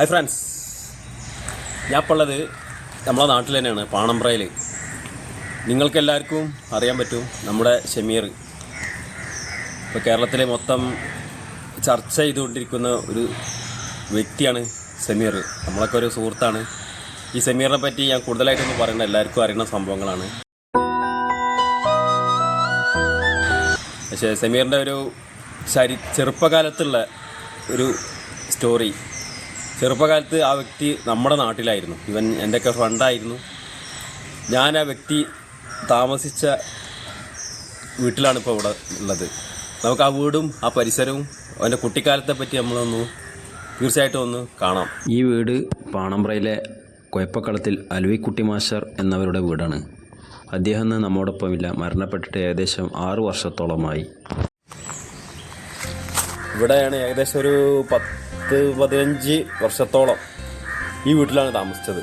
Hi friends ഞാൻ ഇപ്പോൾ ഉള്ളത് നമ്മളെ നാട്ടിൽ തന്നെയാണ് പാണമ്പ്രയിൽ നിങ്ങൾക്കെല്ലാവർക്കും അറിയാൻ പറ്റും നമ്മുടെ ഷമീർ ഇപ്പോൾ കേരളത്തിലെ മൊത്തം ചർച്ച ചെയ്തുകൊണ്ടിരിക്കുന്ന ഒരു വ്യക്തിയാണ് സമീർ നമ്മളൊക്കെ ഒരു സുഹൃത്താണ്. ഈ സമീറിനെ പറ്റി ഞാൻ കൂടുതലായിട്ടൊന്നും പറയുന്നത് എല്ലാവർക്കും അറിയുന്ന സംഭവങ്ങളാണ്. പക്ഷേ സമീറിന്റെ ഒരു ചെറുപ്പകാലത്തുള്ള ഒരു സ്റ്റോറി ചെറുപ്പകാലത്ത് ആ വ്യക്തി നമ്മുടെ നാട്ടിലായിരുന്നു. ഇവൻ എന്റെയൊക്കെ ഫ്രണ്ടായിരുന്നു. ഞാൻ ആ വ്യക്തി താമസിച്ച വീട്ടിലാണ് ഇപ്പോൾ ഇവിടെ ഉള്ളത്. നമുക്ക് ആ വീടും ആ പരിസരവും അവന്റെ കുട്ടിക്കാലത്തെ പറ്റി നമ്മളൊന്ന് തീർച്ചയായിട്ടും ഒന്ന് കാണാം. ഈ വീട് പാണമ്പ്രയിലെ കൊയപ്പക്കളത്തിൽ അലുവിക്കുട്ടി മാസ്റ്റർ എന്നവരുടെ വീടാണ്. അദ്ദേഹം ഇന്ന് നമ്മോടൊപ്പമില്ല. മരണപ്പെട്ടിട്ട് ഏകദേശം ആറു വർഷത്തോളമായി. ഇവിടെയാണ് ഏകദേശം ഒരു പത്ത് പതിനഞ്ച് വർഷത്തോളം ഈ വീട്ടിലാണ് താമസിച്ചത്.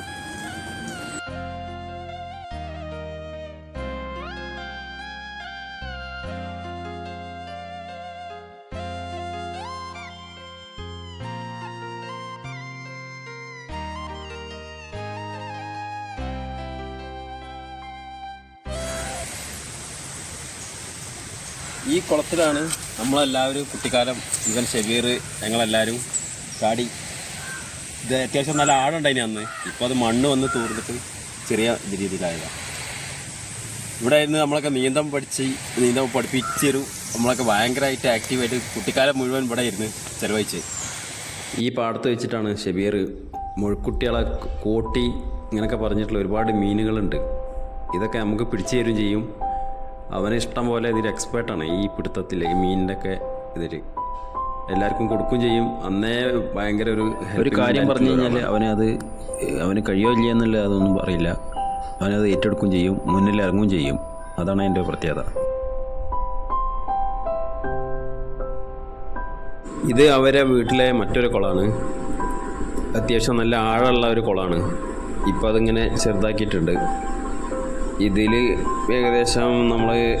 ഈ കുളത്തിലാണ് നമ്മളെല്ലാവരും കുട്ടിക്കാലം ഇവൻ ഷബീർ ഞങ്ങളെല്ലാവരും ചാടി. ഇത് അത്യാവശ്യം നല്ല ആടുണ്ടായിന് അന്ന്. ഇപ്പോൾ അത് മണ്ണ് വന്ന് തൂർന്നിട്ട് ചെറിയ രീതിയിലായതാണ് ഇവിടെ ആയിരുന്നു നമ്മളൊക്കെ നീന്തം പഠിച്ച് നീന്തം പഠിപ്പിച്ചൊരു നമ്മളൊക്കെ ഭയങ്കരമായിട്ട് ആക്റ്റീവായിട്ട് കുട്ടിക്കാലം മുഴുവൻ ഇവിടെ ഇരുന്ന് ചിലവഴിച്ച്. ഈ പാടത്ത് വെച്ചിട്ടാണ് ഷബീർ മുഴുക്കുട്ടികളെ കോട്ടി ഇങ്ങനെയൊക്കെ പറഞ്ഞിട്ടുള്ള ഒരുപാട് മീനുകളുണ്ട്. ഇതൊക്കെ നമുക്ക് പിടിച്ചു തരും ചെയ്യും. അവന് ഇഷ്ടം പോലെ ഇതിൽ എക്സ്പേർട്ടാണ് ഈ പിടുത്തത്തിൽ ഈ മീനിന്റെയൊക്കെ ഇതിൽ എല്ലാവർക്കും കൊടുക്കുകയും ചെയ്യും. അന്നേ ഭയങ്കര ഒരു ഒരു കാര്യം പറഞ്ഞു കഴിഞ്ഞാൽ അവനെ അത് അവന് കഴിയോ ഇല്ല എന്നുള്ള അതൊന്നും പറയില്ല അവനത് ഏറ്റെടുക്കുകയും ചെയ്യും. മുന്നിൽ ഇറങ്ങുകയും ചെയ്യും. അതാണ് അതിന്റെ പ്രത്യേകത. ഇത് അവരെ വീട്ടിലെ മറ്റൊരു കുളമാണ്. അത്യാവശ്യം നല്ല ആഴമുള്ള ഒരു കുളമാണ്. ഇപ്പോൾ അതിങ്ങനെ ചെറുതാക്കിയിട്ടുണ്ട്. ഇതിൽ ഏകദേശം നമ്മൾ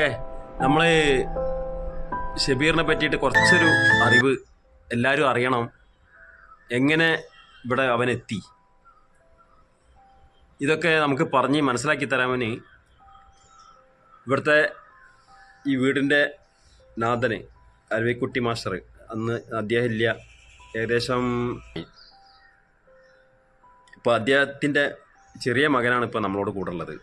ഓക്കെ നമ്മൾ ഷബീറിനെ പറ്റിയിട്ട് കുറച്ചൊരു അറിവ് എല്ലാവരും അറിയണം. എങ്ങനെ ഇവിടെ അവനെത്തി? ഇതൊക്കെ നമുക്ക് പറഞ്ഞ് മനസ്സിലാക്കി തരാമന്. ഇവിടുത്തെ ഈ വീടിന്റെ നാഥന് അരവിക്കുട്ടി മാസ്റ്റർ അന്ന് അദ്ദേഹം ഇല്ല. ഏകദേശം ഇപ്പോൾ അദ്ദേഹത്തിന്റെ ചെറിയ മകനാണ് ഇപ്പോൾ നമ്മളോട് കൂടെ ഉള്ളത്.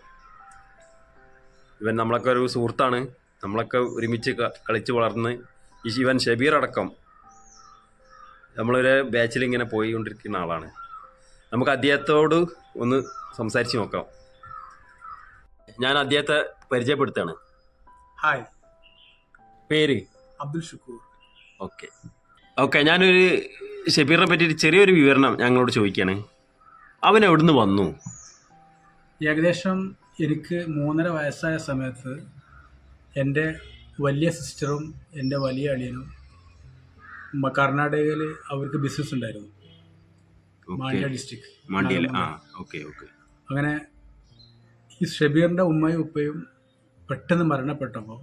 ഇവൻ നമ്മളൊക്കെ ഒരു സുഹൃത്താണ്. നമ്മളൊക്കെ ഒരുമിച്ച് കളിച്ച് വളർന്ന് ഇവൻ ഷബീർ അടക്കം നമ്മളൊരു ബാച്ചിൽ ഇങ്ങനെ പോയിക്കൊണ്ടിരിക്കുന്ന ആളാണ്. നമുക്ക് അദ്ദേഹത്തോട് ഒന്ന് സംസാരിച്ച് നോക്കാം. ഞാൻ അദ്ദേഹത്തെ പരിചയപ്പെടുത്താണ്. ഹായ് പേര്? അബ്ദുൽ ഷുക്കൂർ. ഓക്കെ ഓക്കെ ഞാനൊരു ഷബീറിനെ പറ്റിയിട്ട് ചെറിയൊരു വിവരണം ഞങ്ങളോട് ചോദിക്കുകയാണ് അവൻ എവിടുന്ന് വന്നു? ഏകദേശം എനിക്ക് മൂന്നര വയസ്സായ സമയത്ത് എന്റെ വലിയ സിസ്റ്ററും എന്റെ വലിയ അളിയനും കർണാടകയിൽ അവർക്ക് ബിസിനസ് ഉണ്ടായിരുന്നു. മാണ്ഡ്യ ഡിസ്ട്രിക്ട് അങ്ങനെ ഈ ഷബീറിന്റെ ഉമ്മയും ഉപ്പയും പെട്ടെന്ന് മരണപ്പെട്ടപ്പോൾ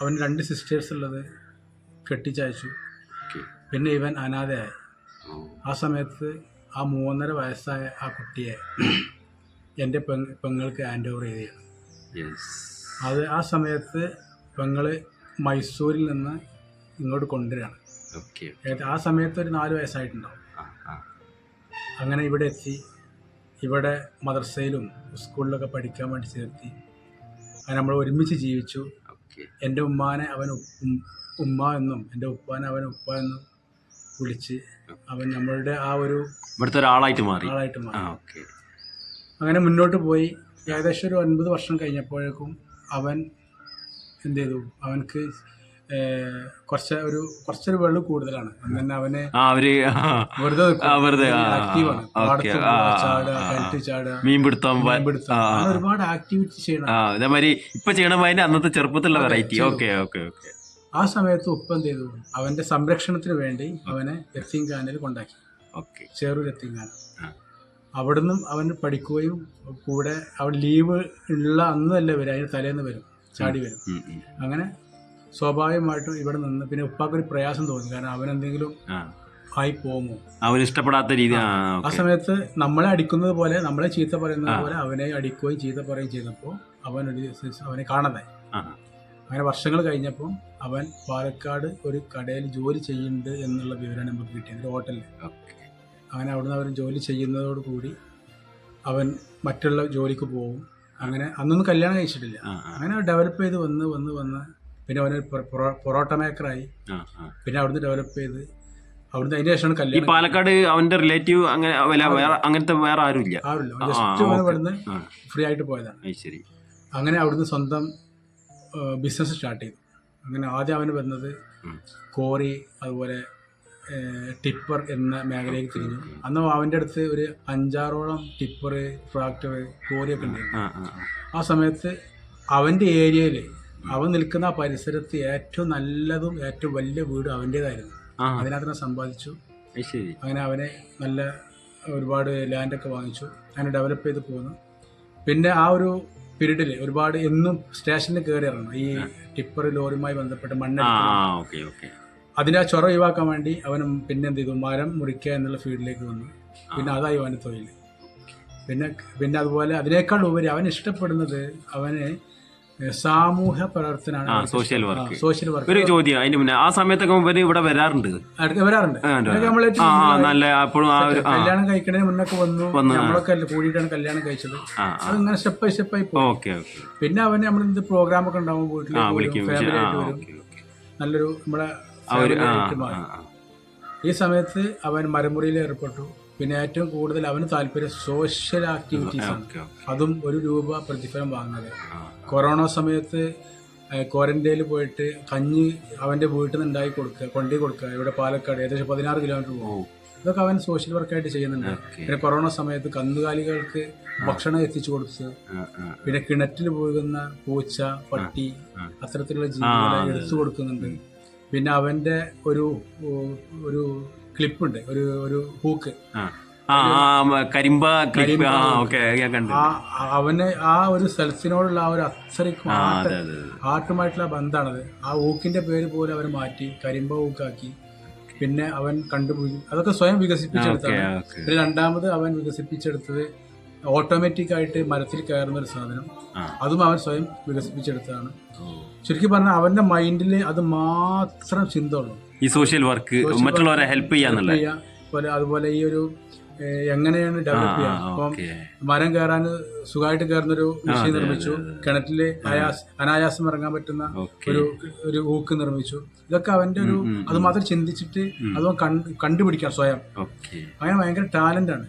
അവൻ രണ്ട് സിസ്റ്റേഴ്സ് ഉള്ളത് കെട്ടിച്ചയച്ചു. പിന്നെ ഇവൻ അനാഥയായി. ആ സമയത്ത് ആ മൂന്നര വയസ്സായ ആ കുട്ടിയെ എന്റെ പെങ് പെങ്ങൾക്ക് ഹാൻഡ് ഓവർ ചെയ്തതാണ്. അത് ആ സമയത്ത് പെങ്ങൾ മൈസൂരിൽ നിന്ന് ഇങ്ങോട്ട് കൊണ്ടുവരികയാണ്. ആ സമയത്ത് ഒരു നാല് വയസ്സായിട്ടുണ്ടാവും. അങ്ങനെ ഇവിടെ എത്തി. ഇവിടെ മദ്രസയിലും സ്കൂളിലൊക്കെ പഠിക്കാൻ വേണ്ടി ചേർത്തി. അങ്ങനെ നമ്മൾ ഒരുമിച്ച് ജീവിച്ചു. എന്റെ ഉമ്മാനെ അവൻ ഉമ്മ എന്നും എന്റെ ഉപ്പാനെ അവൻ ഉപ്പ എന്നും വിളിച്ച് അവൻ നമ്മളുടെ ആ ഒരു ഇവിടുത്തെ ഒരാളായിട്ട് മാറി. ആളായിട്ട് മാറി. അങ്ങനെ മുന്നോട്ട് പോയി. ഏകദേശം ഒരു ഒൻപത് വർഷം കഴിഞ്ഞപ്പോഴേക്കും അവൻ എന്ത് ചെയ്തു? അവനക്ക് കുറച്ച് ഒരു കുറച്ചൊരു വെള്ളം കൂടുതലാണ്. അന്ന് തന്നെ അവന് വെറുതെ വെറുതെ, ആക്റ്റീവാണ് ചാടുക ചാടുക മീൻപിടുത്തം ഒരുപാട് ആക്ടിവിറ്റി ചെയ്യണം. ആ ഇതേമാതിരി ഇപ്പൊ ചെയ്യണമാതിരി അന്നത്തെ ചെറുപ്പത്തിലുള്ള വെറൈറ്റി. Okay okay okay. ആ സമയത്ത് ഉപ്പ എന്ത് ചെയ്തു? അവന്റെ സംരക്ഷണത്തിന് വേണ്ടി അവനെ എത്തിങ്കാനിൽ കൊണ്ടാക്കി. ചെറു ആ. അവിടുന്ന് അവൻ പഠിക്കുകയും കൂടെ അവൻ ലീവ് ഉള്ള അന്ന് തന്നെ വരും അതിന് തലേന്ന് വരും ചാടി വരും. അങ്ങനെ സ്വാഭാവികമായിട്ടും ഇവിടെ നിന്ന് പിന്നെ ഉപ്പാക്കൊരു പ്രയാസം തോന്നി. കാരണം അവൻ എന്തെങ്കിലും ആയി പോകുമോ? അവൻ ഇഷ്ടപ്പെടാത്ത രീതി ആ. സമയത്ത് നമ്മളെ അടിക്കുന്നത് പോലെ നമ്മളെ ചീത്ത പറയുന്നത് പോലെ അവനെ അടിക്കുകയും ചീത്ത പറയുകയും ചെയ്തപ്പോൾ അവൻ ഒരു അവനെ കാണാതായി അങ്ങനെ വർഷങ്ങൾ കഴിഞ്ഞപ്പോൾ അവൻ പാലക്കാട് ഒരു കടയിൽ ജോലി ചെയ്യുന്നുണ്ട് എന്നുള്ള വിവരമാണ് നമുക്ക് കിട്ടിയത് ഒരു ഹോട്ടലിൽ അങ്ങനെ അവിടുന്ന് അവൻ ജോലി ചെയ്യുന്നതോട് കൂടി അവൻ മറ്റുള്ള ജോലിക്ക് പോകും അങ്ങനെ അന്നൊന്നും കല്യാണം കഴിച്ചിട്ടില്ല. അങ്ങനെ ഡെവലപ്പ് ചെയ്ത് വന്ന് വന്ന് വന്ന് പിന്നെ അവനൊരു പൊറോട്ട മേക്കറായി പിന്നെ അവിടുന്ന് ഡെവലപ്പ് ചെയ്ത് അവിടുന്ന് അതിന് ശേഷമാണ് ഈ കല്യാണം പാലക്കാട് അവന്റെ റിലേറ്റീവ് അങ്ങനെ അങ്ങനത്തെ വേറെ ആരും ഇല്ല ആവില്ല ജസ്റ്റ് അവൻ ഇവിടുന്ന് ഫ്രീ ആയിട്ട് പോയതാണ്. ശരി. അങ്ങനെ അവിടുന്ന് സ്വന്തം ബിസിനസ് സ്റ്റാർട്ട് ചെയ്തു. അങ്ങനെ ആദ്യം അവന് വന്നത് കോറി അതുപോലെ ടിപ്പർ എന്ന മേഖലയിലേക്ക് തിരിഞ്ഞു. അന്ന് അവന്റെ അടുത്ത് ഒരു അഞ്ചാറോളം ടിപ്പർ ട്രാക്ടർ കോറിയൊക്കെ ഉണ്ടായിരുന്നു. ആ സമയത്ത് അവന്റെ ഏരിയയിൽ അവൻ നിൽക്കുന്ന പരിസരത്ത് ഏറ്റവും നല്ലതും ഏറ്റവും വലിയ വീട് അവന്റേതായിരുന്നു. അതിനകത്ത് സമ്പാദിച്ചു. അങ്ങനെ അവനെ നല്ല ഒരുപാട് ലാൻഡൊക്കെ വാങ്ങിച്ചു. അങ്ങനെ ഡെവലപ്പ് ചെയ്ത് പോന്നു. പിന്നെ ആ ഒരു പീരീഡിൽ ഒരുപാട് എന്നും സ്റ്റേഷനിൽ കയറി ഇറങ്ങണം. ഈ ടിപ്പർ ലോറിയുമായി ബന്ധപ്പെട്ട് മണ്ണ് അതിന്റെ ആ ചൊറ ഒഴിവാക്കാൻ വേണ്ടി അവനും പിന്നെ എന്ത് ചെയ്തു? മരം മുറിക്കുക എന്നുള്ള ഫീൽഡിലേക്ക് വന്നു. പിന്നെ അതായി അവന് തൊഴിൽ. പിന്നെ പിന്നെ അതുപോലെ അതിനേക്കാൾ ഉപരി അവൻ ഇഷ്ടപ്പെടുന്നത് അവന് സാമൂഹ്യ പ്രവർത്തനമാണ്. സോഷ്യൽ വർക്ക് സോഷ്യൽ വർക്ക് ഒരു ചോദ്യം അതിന് മുന്നേ. ആ സമയത്തൊക്കെ മുമ്പ് ഇവിടെ വരാറുണ്ട്? നല്ല അപ്പോഴും കല്യാണം കഴിക്കണതിന് മുന്നൊക്കെ വന്നു. നമ്മളൊക്കെ കൂടിയിട്ടാണ് കല്യാണം കഴിച്ചത്. അതങ്ങനെ സ്റ്റെപ്പ് ബൈ സ്റ്റെപ്പ് ആയി ഓക്കെ പിന്നെ അവന് നമ്മൾ എന്ത് പ്രോഗ്രാം ഒക്കെ ഉണ്ടാവും? വീട്ടിൽ ആയിട്ട് വരും. നല്ലൊരു നമ്മുടെ ഈ സമയത്ത് അവൻ മരമുറിയിൽ ഏർപ്പെട്ടു. പിന്നെ ഏറ്റവും കൂടുതൽ അവന് താല്പര്യം സോഷ്യൽ ആക്ടിവിറ്റീസ് അതും ഒരു രൂപ പ്രതിഫലം വാങ്ങാതെ ആ കൊറോണ സമയത്ത് ക്വാറന്റൈനിൽ പോയിട്ട് കഞ്ഞി അവന്റെ വീട്ടിൽ നിന്ന് ഉണ്ടാക്കി കൊടുക്കുക കൊണ്ടി കൊടുക്കുക. ഇവിടെ പാലക്കാട് ഏകദേശം പതിനാറ് കിലോമീറ്റർ പോകും. ഇതൊക്കെ അവൻ സോഷ്യൽ വർക്കായിട്ട് ചെയ്യുന്നുണ്ട്. പിന്നെ കൊറോണ സമയത്ത് കന്നുകാലികൾക്ക് ഭക്ഷണം എത്തിച്ചു കൊടുത്ത് പിന്നെ കിണറ്റിൽ പോകുന്ന പൂച്ച പട്ടി അത്തരത്തിലുള്ള ജീവികളെ എടുത്തു കൊടുക്കുന്നുണ്ട്. പിന്നെ അവന്റെ ഒരു ഒരു ക്ലിപ്പുണ്ട് ഒരു ഒരു ഹൂക്ക്. കരിമ്പ അവന് ആ ഒരു സ്ഥലത്തിനോടുള്ള ആ ഒരു അത്രയ്ക്കും ആർട്ടുമായിട്ടുള്ള ബന്ധമാണത് ആ ഊക്കിന്റെ പേര് പോലും അവർ മാറ്റി കരിമ്പ ഊക്കാക്കി പിന്നെ അവൻ കണ്ടുപിടിക്കും അതൊക്കെ സ്വയം വികസിപ്പിച്ചെടുത്താണ്. രണ്ടാമത് അവൻ വികസിപ്പിച്ചെടുത്തത് ഓട്ടോമാറ്റിക് ആയിട്ട് മരത്തിൽ കയറുന്ന ഒരു സാധനം അതും അവൻ സ്വയം വികസിപ്പിച്ചെടുത്തതാണ്. ശരിക്കും പറഞ്ഞാൽ അവന്റെ മൈൻഡിൽ അത് മാത്രം ചിന്ത ഉള്ളൂ ഈ സോഷ്യൽ വർക്ക് മറ്റുള്ളവരെ ഹെൽപ്പ് ചെയ്യാന്നുള്ള ചെയ്യാ. പോലെ അതുപോലെ ഈ ഒരു എങ്ങനെയാണ് ഡെവലപ്പ് ചെയ്യുക? അപ്പം മരം കയറാൻ സുഖമായിട്ട് കയറുന്ന ഒരു മെഷീൻ നിർമ്മിച്ചു. അയാസ് അനായാസം ഇറങ്ങാൻ പറ്റുന്ന ഒരു ഒരു ഊക്ക് നിർമ്മിച്ചു. ഇതൊക്കെ അവന്റെ ഒരു അത് മാത്രം ചിന്തിച്ചിട്ട് അതും കണ്ടുപിടിക്കാം സ്വയം. അങ്ങനെ ഭയങ്കര ടാലന്റ് ആണ്.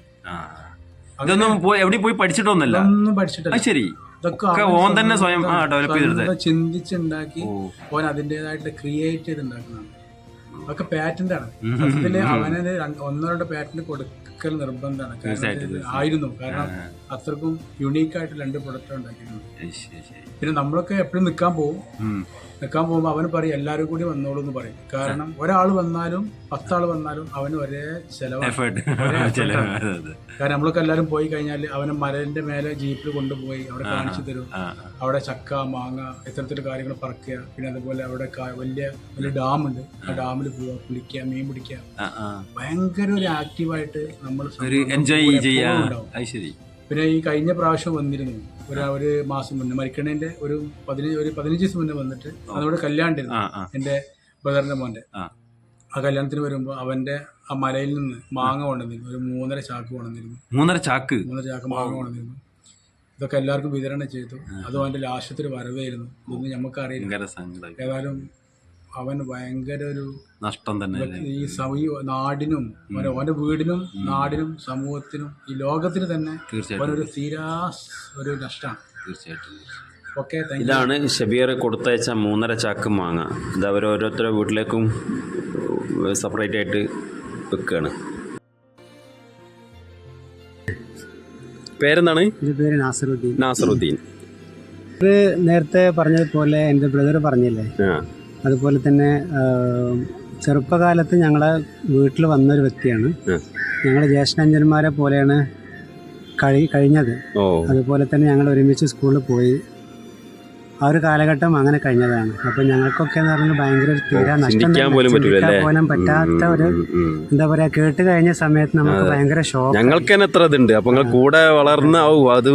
ഇതൊന്നും പോയി എവിടെ പോയി പഠിച്ചിട്ടൊന്നുമല്ല. ഒന്നും പഠിച്ചിട്ടില്ല. അത് ശരി. ഇതൊക്കെ ഓൻ തന്നെ സ്വയം ആ ഡെവലപ്പ് ചെയ്തെടുത്തത് ചിന്തിച്ചുണ്ടാക്കി ഓൻ അതിന്റെതായിട്ട് ക്രിയേറ്റ് ചെയ്ത് ഉണ്ടാക്കുന്നതാണ് അതൊക്കെ പാറ്റന്റ് ആണ്. സത്യത്തിൽ അവനെ രണ്ട് ഒന്നോ പാറ്റന്റ് കൊടുക്കൽ നിർബന്ധമാണ്. ആയിരുന്നു. കാരണം അത്രക്കും യുണീക്ക് ആയിട്ട് രണ്ട് പ്രൊഡക്റ്റ് ശരി പിന്നെ നമ്മളൊക്കെ എപ്പോഴും നിൽക്കാൻ പോകും. നിൽക്കാൻ പോകുമ്പോൾ അവന് പറയും എല്ലാവരും കൂടി വന്നോളൂ എന്ന് പറയും. കാരണം ഒരാൾ വന്നാലും പത്താൾ വന്നാലും അവന് ഒരേ ചെലവാണ്. എഫേർട്ട് ഒരേ effort ചില ആണ്. അതെ, അതെ. കാരണം നമ്മളൊക്കെ എല്ലാവരും പോയി കഴിഞ്ഞാൽ അവനെ മലന്റെ മേലെ ജീപ്പിൽ കൊണ്ടുപോയി അവിടെ കാണിച്ചു തരും. അവിടെ ചക്ക മാങ്ങ ഇത്തരത്തിലുള്ള കാര്യങ്ങൾ പറക്കുക. പിന്നെ അതുപോലെ അവിടെ വലിയ വലിയ ഡാം ഉണ്ട്. ആ ഡാമിൽ പോവുക കുളിക്കുക മീൻ പിടിക്കുക. ഭയങ്കര ഒരു ആക്റ്റീവായിട്ട് നമ്മൾ എൻജോയ് ചെയ്യാ. പിന്നെ ഈ കഴിഞ്ഞ പ്രാവശ്യം വന്നിരുന്നു. ഒരു ഒരു മാസം മുന്നേ മരിക്കണേന്റെ ഒരു പതിനഞ്ച് ഒരു പതിനഞ്ച് ദിവസം മുന്നേ വന്നിട്ട് അതോടെ കല്യാണ്ടിരുന്നു എന്റെ ബ്രദറിന്റെ മോന്റെ. ആ. കല്യാണത്തിന് വരുമ്പോൾ അവന്റെ ആ മലയിൽ നിന്ന് മാങ്ങ കൊണ്ടുവന്നിരുന്നു. ഒരു മൂന്നര ചാക്ക് കൊണ്ടുവന്നിരുന്നു. മൂന്നര ചാക്ക്? മൂന്നര ചാക്ക് മാങ്ങ കൊണ്ടുവന്നിരുന്നു. ഇതൊക്കെ എല്ലാവർക്കും വിതരണം ചെയ്തു. അതും അവന്റെ ലാസ്റ്റത്തിൽ വരവായിരുന്നു. ഇതൊന്നും നമുക്കറിയില്ല അറിയില്ല ഏതായാലും അവൻ ഭയങ്കര ഒരു നഷ്ടം തന്നെ ഈ ഈ നാടിനും അവന്റെ വീടിനും നാടിനും സമൂഹത്തിനും ഈ ലോകത്തിന് തന്നെ ഒരു അവനൊരു തീരാ ഒരു നഷ്ടമാണ്. തീർച്ചയായിട്ടും ഓക്കെ ഇതാണ് ഷബീർ കൊടുത്തയച്ച മൂന്നര ചാക്ക് മാങ്ങ. ഇത് അവർ ഓരോരുത്തരുടെ വീട്ടിലേക്കും സെപ്പറേറ്റ് ആയിട്ട് വെക്കുകയാണ് പേരെന്താണ്? എന്റെ പേര് നാസറുദ്ദീൻ. നാസറുദ്ദീൻ. ഇത് നേരത്തെ പറഞ്ഞതുപോലെ എന്റെ ബ്രദർ പറഞ്ഞില്ലേ? ആ. അതുപോലെ തന്നെ ചെറുപ്പകാലത്ത് ഞങ്ങളെ വീട്ടിൽ വന്നൊരു വ്യക്തിയാണ്. ഞങ്ങൾ ജ്യേഷ്ഠാഞ്ജന്മാരെ പോലെയാണ് കഴി കഴിഞ്ഞത്. അതുപോലെ തന്നെ ഞങ്ങൾ ഒരുമിച്ച് സ്കൂളിൽ പോയി. ആ ഒരു കാലഘട്ടം അങ്ങനെ കഴിഞ്ഞതാണ്. അപ്പോൾ ഞങ്ങൾക്കൊക്കെ എന്ന് പറഞ്ഞാൽ ഭയങ്കര തീരാ നഷ്ടം പോലും പറ്റാത്ത ഒരു. എന്താ പറയാ കേട്ട് കഴിഞ്ഞ സമയത്ത് നമുക്ക് ഭയങ്കര ഷോക്ക് ഞങ്ങൾക്ക് തന്നെ എത്ര ഇതുണ്ട്. അപ്പൊ നിങ്ങൾ കൂടെ വളർന്ന അത്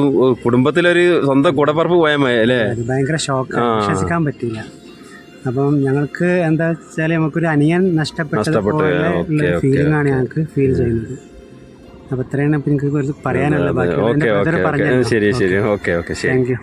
കുടുംബത്തിലൊരു സ്വന്തം കൂടെ പറപ്പ് പോയാൽ മതി അല്ലേ? ഭയങ്കര ഷോക്ക്. വിശ്വസിക്കാൻ പറ്റില്ല അപ്പം ഞങ്ങൾക്ക് എന്താ വെച്ചാൽ നമുക്കൊരു അനിയൻ നഷ്ടപ്പെട്ടു. നഷ്ടപ്പെട്ടതുപോലെ ഉള്ള ഫീലിംഗ് ആണ്. ഞങ്ങൾക്ക് ഫീൽ ചെയ്യുന്നത്. അപ്പൊ ഇത്രയാണ് എനിക്ക് പറയാനുള്ളത്. ബാക്കി ശരി ശരി. ഓക്കെ. Okay thank you